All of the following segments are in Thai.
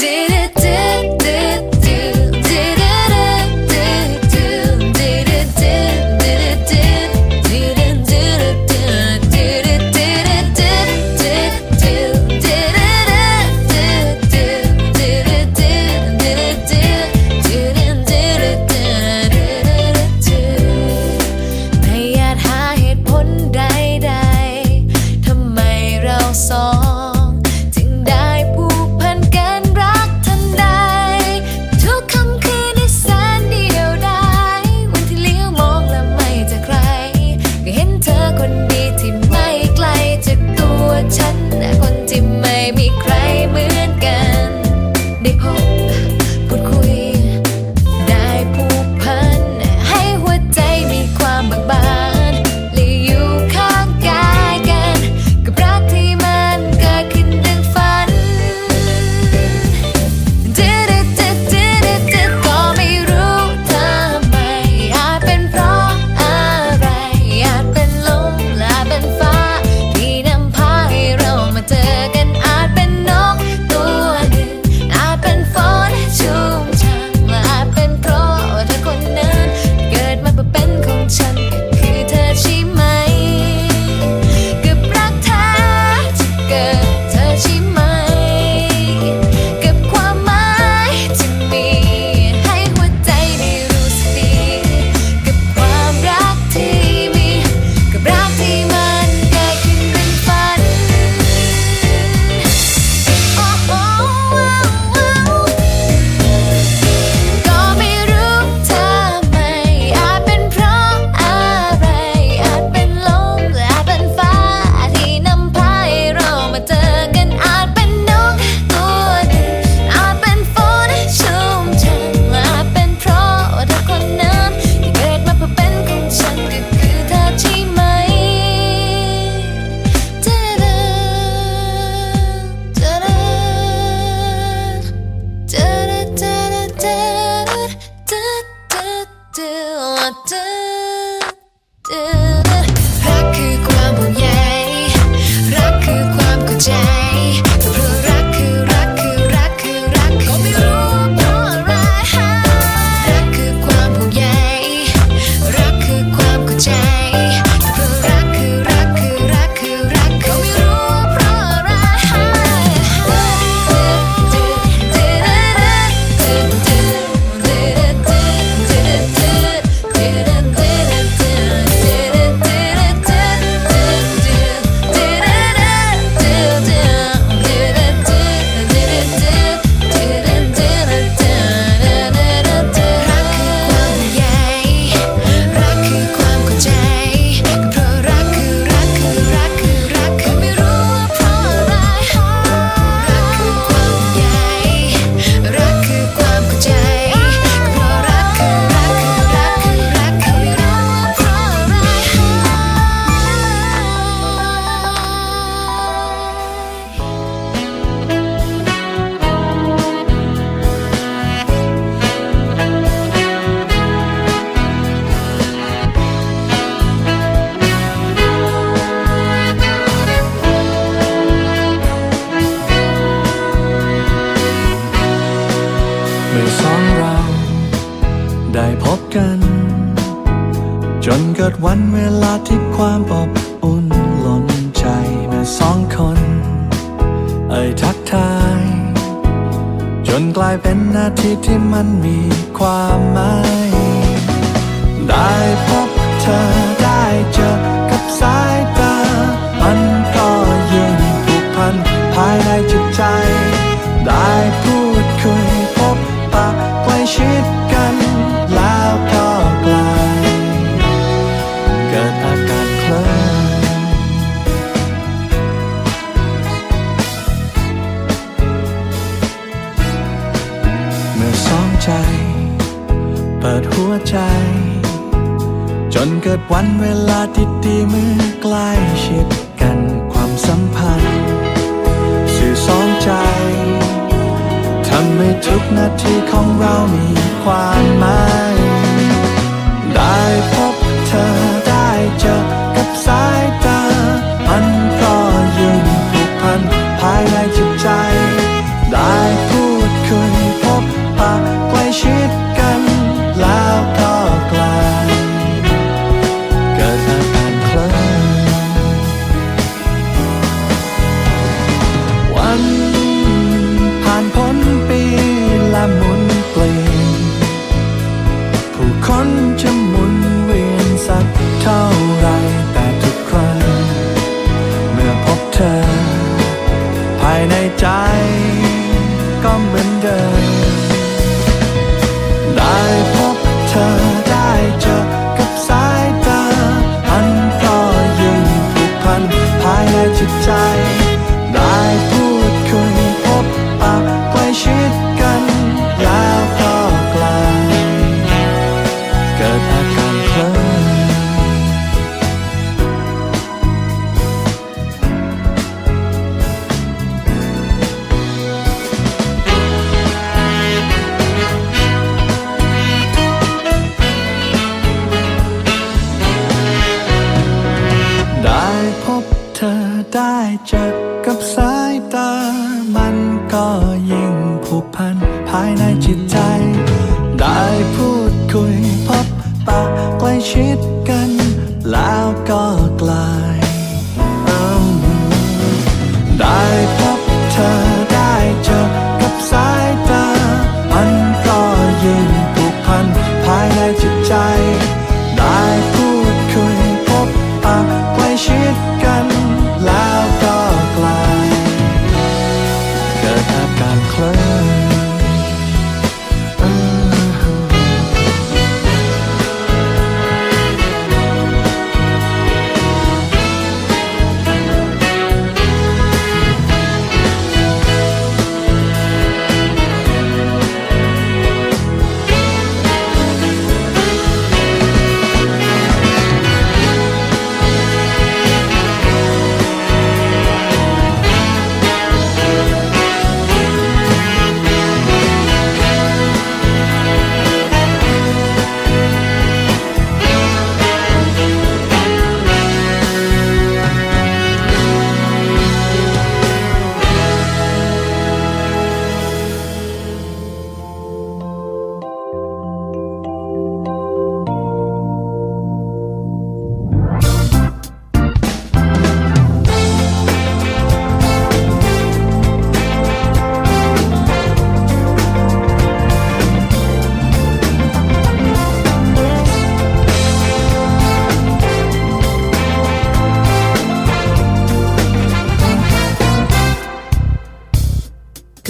did ของเรา ได้พบกัน จนเกิดวันเวลาที่ความอบอุ่นหล่นใจมาสองคน เอ่ยทักทาย จนกลายเป็นนาทีที่มันมีความหมาย ได้พบเธอได้เจอกับสายตา มันก็ยิ่งผูกพันภายในจิตใจ ปิดหัวใจ จนเกิดวันเวลาที่ดีมือใกล้ชิดกันความสัมพันธ์ สื่อสองใจทำให้ทุกนาทีของเรามีความหมายได้พบเธอได้เจอกับสายตามันก็ยิ่งผูกพันภายในจิตใจ ได้ นจะหมุนเวียนสักเท่าไรแต่ทุกครั้งเมื่อพบเธอ ภายในใจก็เหมือนเดิม จักกับสา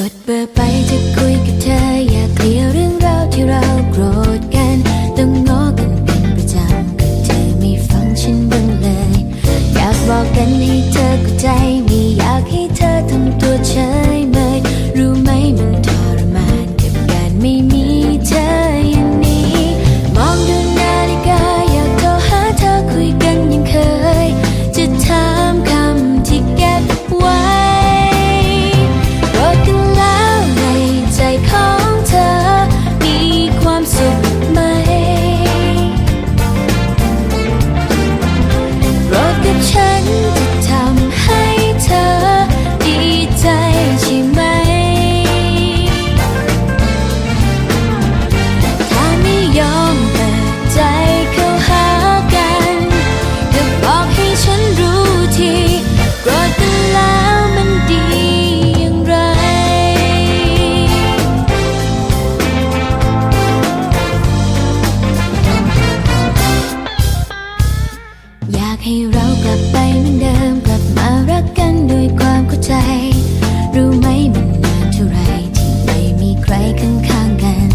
กดเบอร์ไปจะคุยกับเธอ อยากเคลียร์เรื่องราวที่เราโกรธกันต้องงอกันเป็นประจำแต่เธอไม่ฟังฉันบ้างเลย อยากบอกกันให้เธอเข้าใจ อยากให้เรากลับไปเหมือนเดิม กลับมารักกันด้วยความเข้าใจ รู้ไหมมันนานเท่าไรที่ไม่มีใครข้างๆกัน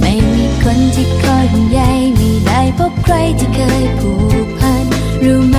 ไม่มีคนที่คอยห่วงใยไม่ได้พบใครที่เคยผูกพัน รู้ไหม